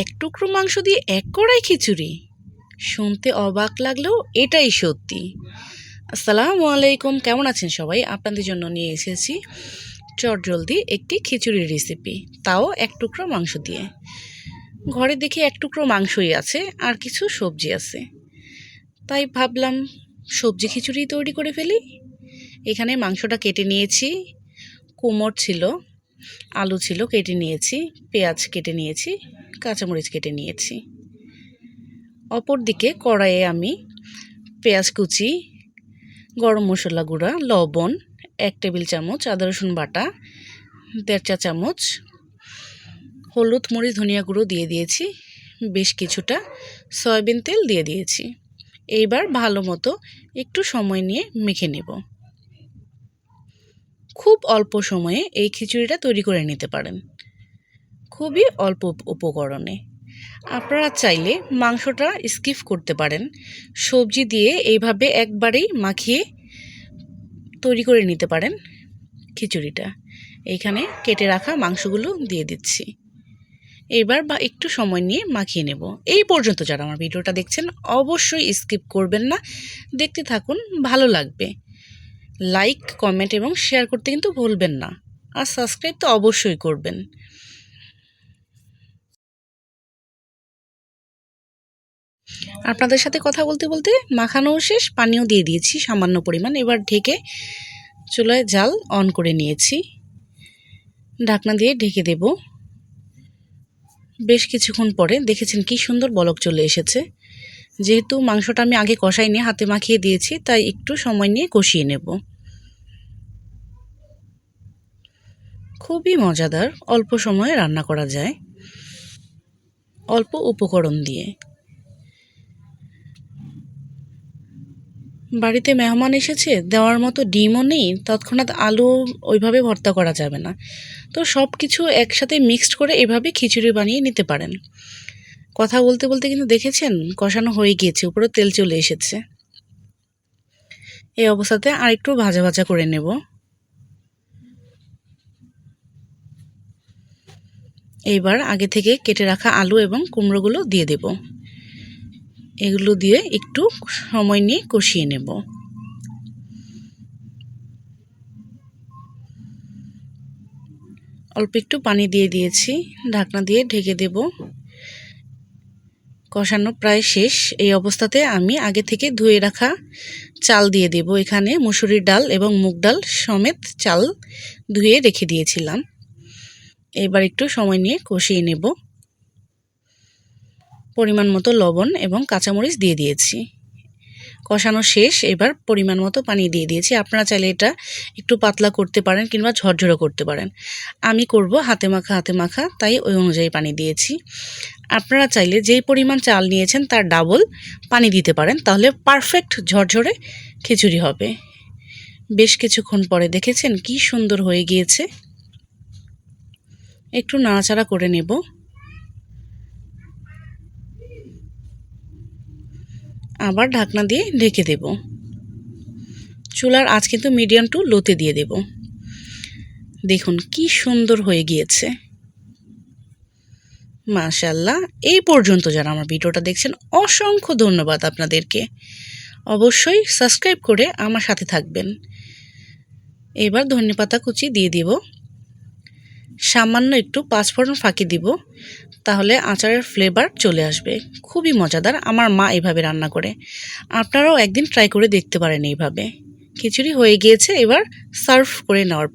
এক টুকরো মাংস দিয়ে এক কড়াই খিচুড়ি। শুনতে অবাক লাগলেও এটাই সত্যি। আসসালামু আলাইকুম, কেমন আছেন সবাই? আপনাদের জন্য নিয়ে এসেছি চটজলদি একটি খিচুড়ির রেসিপি তাও এক টুকরো মাংস দিয়ে। ঘরে দেখি এক টুকরো মাংসই আছে, আর কিছু সবজি আছে। তাই ভাবলাম, সবজি খিচুড়ি তৈরি করে ফেলি। এখানে মাংসটা কেটে নিয়েছি। কোমর ছিল আলু ছিল, কেটে নিয়েছি, পেঁয়াজ কেটে নিয়েছি, কাঁচামরিচ কেটে নিয়েছি। অপরদিকে কড়াইয়ে আমি পেঁয়াজ কুচি, গরম মশলা গুঁড়া, লবণ, এক টেবিল চামচ, আদা রসুন বাটা, দেড় চা চামচ, হলুদ, মরিচ, ধনিয়া গুঁড়ো দিয়ে দিয়েছি, বেশ কিছুটা সয়াবিন তেল দিয়ে দিয়েছি। এইবার ভালো মতো একটু সময় নিয়ে মেখে নেব। খুব অল্প সময়ে এই খিচুড়িটা তৈরি করে নিতে পারেন। খুবই অল্প উপকরণে। আপনারা চাইলে মাংসটা স্কিপ করতে পারেন। সবজি দিয়ে এইভাবে একবারেই মাখিয়ে তৈরি করে নিতে পারেন খিচুড়িটা। এইখানে কেটে রাখা মাংসগুলো দিয়ে দিচ্ছি। এবার বা একটু সময় নিয়ে মাখিয়ে নেব। এই পর্যন্ত যারা আমার ভিডিওটা দেখছেন অবশ্যই স্কিপ করবেন না। দেখতে থাকুন, ভালো লাগবে। লাইক কমেন্ট এবং শেয়ার করতে কিন্তু ভুলবেন না। আর সাবস্ক্রাইব তো অবশ্যই করবেন। আপনাদের সাথে কথা বলতে বলতে মাখানোও শেষ, পানিও দিয়ে দিয়েছি সামান্য পরিমাণ। এবার ঢেকে চুলায় জাল অন করে নিয়েছি। ঢাকনা দিয়ে ঢেকে দেব। বেশ কিছুক্ষণ পরে দেখেছেন কি সুন্দর বলক চলে এসেছে। যেহেতু মাংসটা আমি আগে কষাই নিয়ে হাতে মাখিয়ে দিয়েছি, তাই একটু সময় নিয়ে কষিয়ে নেব। খুবই মজাদার অল্প সময়ে রান্না করা যায়। অল্প উপকরণ দিয়ে। বাড়িতে মেহমান এসেছে, দেওয়ার মতো ডিমও নেই, তৎক্ষণাৎ আলু ওইভাবে ভর্তা করা যাবে না। তো সব কিছু একসাথে মিক্সড করে এভাবে খিচুড়ি বানিয়ে নিতে পারেন। কথা বলতে বলতে কিন্তু দেখেছেন, কষানো হয়ে গিয়েছে উপরে তেল চলে এসেছে। এই অবস্থাতে আর একটু ভাজা ভাজা করে নেব। এইবার আগে থেকে কেটে রাখা আলু এবং কুমড়োগুলো দিয়ে দেব। এগুলো দিয়ে একটু সময় নিয়ে কষিয়ে নেব। অল্প একটু পানি দিয়ে দিয়েছি। ঢাকনা দিয়ে ঢেকে দেব। কষানো প্রায় শেষ। এই অবস্থাতে আমি আগে থেকে ধুয়ে রাখা চাল দিয়ে দেব। এখানে মুসুরির ডাল এবং মুগ ডাল সমেত চাল ধুয়ে রেখে দিয়েছিলাম। এবার একটু সময় নিয়ে কষিয়ে নেব। পরিমাণ মতো লবণ এবং কাঁচামরিচ দিয়ে দিয়েছি। কষানো শেষ, এবার পরিমাণ মতো পানি দিয়ে দিয়েছি। আপনারা চাইলে এটা একটু পাতলা করতে পারেন কিংবা ঝরঝরে করতে পারেন। আমি করব হাতে মাখা হাতে মাখা, তাই ওই অনুযায়ী পানি দিয়েছি। আপনারা চাইলে যেই পরিমাণ চাল নিয়েছেন তার ডাবল পানি দিতে পারেন, তাহলে পারফেক্ট ঝরঝরে খিচুড়ি হবে। বেশ কিছুক্ষণ পরে দেখেছেন কি সুন্দর হয়ে গিয়েছে। একটু নাড়াচাড়া করে নেব। আবার ঢাকনা দিয়ে ঢেকে দেব। চুলার আজ কিন্তু মিডিয়াম টু লোতে দিয়ে দেব। দেখুন কি সুন্দর হয়ে গিয়েছে। মাশাল্লাহ এই পর্যন্ত যারা আমার ভিডিওটা দেখছেন, অসংখ্য ধন্যবাদ আপনাদেরকে। অবশ্যই সাবস্ক্রাইব করে আমার সাথে থাকবেন। এবার ধনেপাতা কুচি দিয়ে দিব। সামান্য একটু পাঁচফোড়ন ফাঁকি দিব, তাহলে আচারের ফ্লেভার চলে আসবে। খুবই মজাদার, আমার মা এভাবে রান্না করে। আপনারাও একদিন ট্রাই করে দেখতে পারেন এইভাবে। খিচুড়ি হয়ে গিয়েছে, এবার সার্ভ করে নেওয়ার